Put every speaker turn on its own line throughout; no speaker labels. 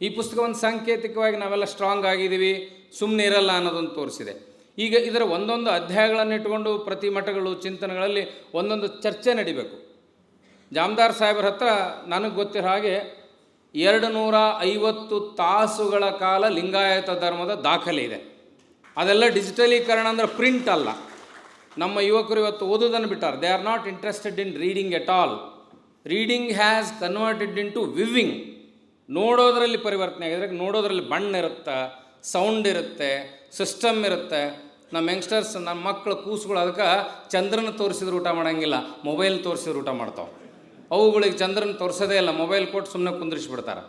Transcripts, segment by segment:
ಈ ಪುಸ್ತಕ ಒಂದು ಸಾಂಕೇತಿಕವಾಗಿ ನಾವೆಲ್ಲ ಸ್ಟ್ರಾಂಗ್ ಆಗಿದ್ದೀವಿ ಸುಮ್ಮನೆ ಇರಲ್ಲ ಅನ್ನೋದನ್ನು ತೋರಿಸಿದೆ. ಈಗ ಇದರ ಒಂದೊಂದು ಅಧ್ಯಾಯಗಳನ್ನು ಇಟ್ಕೊಂಡು ಪ್ರತಿ ಮಠಗಳು, ಚಿಂತನೆಗಳಲ್ಲಿ ಒಂದೊಂದು ಚರ್ಚೆ ನಡಿಬೇಕು. ಜಾಮದಾರ್ ಸಾಹೇಬ್ರ ಹತ್ರ ನನಗೆ ಗೊತ್ತಿರೋ ಹಾಗೆ ಎರಡು ನೂರ ಐವತ್ತು ತಾಸುಗಳ ಕಾಲ ಲಿಂಗಾಯತ ಧರ್ಮದ ದಾಖಲೆ ಇದೆ. ಅದೆಲ್ಲ ಡಿಜಿಟಲೀಕರಣ ಅಂದರೆ ಪ್ರಿಂಟ್ ಅಲ್ಲ. ನಮ್ಮ ಯುವಕರು ಇವತ್ತು ಓದೋದನ್ನು ಬಿಟ್ಟಾರೆ. They are not interested in reading at all reading has converted into viewing ನೋಡೋದರಲ್ಲಿ ಪರಿವರ್ತನೆ ಆಗಿದ್ರೆ ನೋಡೋದ್ರಲ್ಲಿ ಬಣ್ಣ ಇರುತ್ತೆ ಸೌಂಡ್ ಇರುತ್ತೆ ಸಿಸ್ಟಮ್ ಇರುತ್ತೆ. ನಮ್ಮ ಯಂಗ್ಸ್ಟರ್ಸ್ ನಮ್ಮ ಮಕ್ಕಳು ಕೂಸುಗಳು ಅದಕ್ಕೆ ಚಂದ್ರನ ತೋರಿಸಿದ್ರು ಊಟ ಮಾಡೋಂಗಿಲ್ಲ ಮೊಬೈಲ್ ತೋರಿಸಿದ್ರೆ ಊಟ ಮಾಡ್ತಾವೆ. ಅವುಗಳಿಗೆ ಚಂದ್ರನ ತೋರಿಸೋದೇ ಇಲ್ಲ ಮೊಬೈಲ್ ಕೊಟ್ಟು ಸುಮ್ಮನೆ ಕುಂದಿರಿಸ್ಬಿಡ್ತಾರೆ.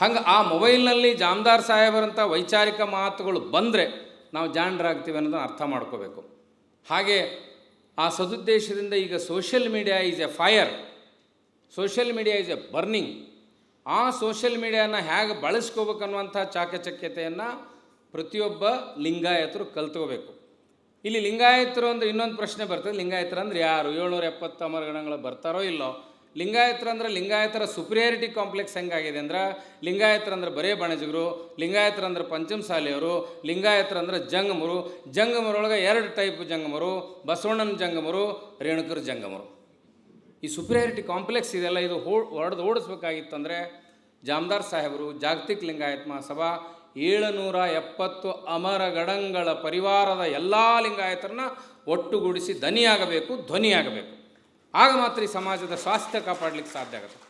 ಹಂಗೆ ಆ ಮೊಬೈಲ್ನಲ್ಲಿ ಜಾಮದಾರ್ ಸಾಹೇಬರಂಥ ವೈಚಾರಿಕ ಮಾತುಗಳು ಬಂದರೆ ನಾವು ಜಾಣರಾಗ್ತೀವಿ ಅನ್ನೋದನ್ನು ಅರ್ಥ ಮಾಡ್ಕೋಬೇಕು. ಹಾಗೆ ಆ ಸದುದ್ದೇಶದಿಂದ ಈಗ social media is a fire social media is a burning ಆ ಸೋಷಿಯಲ್ ಮೀಡಿಯಾನ ಹೇಗೆ ಬಳಸ್ಕೋಬೇಕನ್ನುವಂಥ ಚಾಕಚಕ್ಯತೆಯನ್ನು ಪ್ರತಿಯೊಬ್ಬ ಲಿಂಗಾಯತರು ಕಲ್ತ್ಕೋಬೇಕು. ಇಲ್ಲಿ ಲಿಂಗಾಯತರು ಅಂದರೆ ಇನ್ನೊಂದು ಪ್ರಶ್ನೆ ಬರ್ತದೆ. ಲಿಂಗಾಯತರು ಅಂದ್ರೆ ಯಾರು? ಏಳ್ನೂರ ಎಪ್ಪತ್ತು ಅಮರಗಣಗಳು ಬರ್ತಾರೋ ಇಲ್ಲೋ? ಲಿಂಗಾಯತರು ಅಂದ್ರೆ ಲಿಂಗಾಯತರ ಸುಪ್ರಿಯಾರಿಟಿ ಕಾಂಪ್ಲೆಕ್ಸ್ ಹೆಂಗಾಗಿದೆ ಅಂದ್ರೆ ಲಿಂಗಾಯತರು ಅಂದ್ರೆ ಬರೇ ಬಣಜಿಗರು, ಲಿಂಗಾಯತರು ಅಂದ್ರೆ ಪಂಚಮಸಾಲಿಯವರು ಲಿಂಗಾಯತರು ಅಂದ್ರೆ ಜಂಗಮರು, ಜಂಗಮರೊಳಗೆ ಎರಡು ಟೈಪ್ ಜಂಗಮರು, ಬಸವಣ್ಣನ ಜಂಗಮರು, ರೇಣುಕರ ಜಂಗಮರು. ಈ ಸುಪ್ರಿಯಾರಿಟಿ ಕಾಂಪ್ಲೆಕ್ಸ್ ಇದೆಲ್ಲ ಇದು ಹೋ, ಹೊಡೆದು ಓಡಿಸ್ಬೇಕಾಗಿತ್ತಂದರೆ ಜಾಮದಾರ್ ಸಾಹೇಬರು ಜಾಗತಿಕ ಲಿಂಗಾಯತ್ ಮಹಾಸಭಾ ಏಳುನೂರ ಎಪ್ಪತ್ತು ಅಮರಗಡಂಗಳ ಪರಿವಾರದ ಎಲ್ಲ ಲಿಂಗಾಯತರನ್ನ ಒಟ್ಟುಗೂಡಿಸಿ ದನಿಯಾಗಬೇಕು ಧ್ವನಿಯಾಗಬೇಕು. ಆಗ ಮಾತ್ರ ಈ ಸಮಾಜದ ಸ್ವಾಸ್ಥ್ಯ ಕಾಪಾಡಲಿಕ್ಕೆ ಸಾಧ್ಯ ಆಗುತ್ತೆ.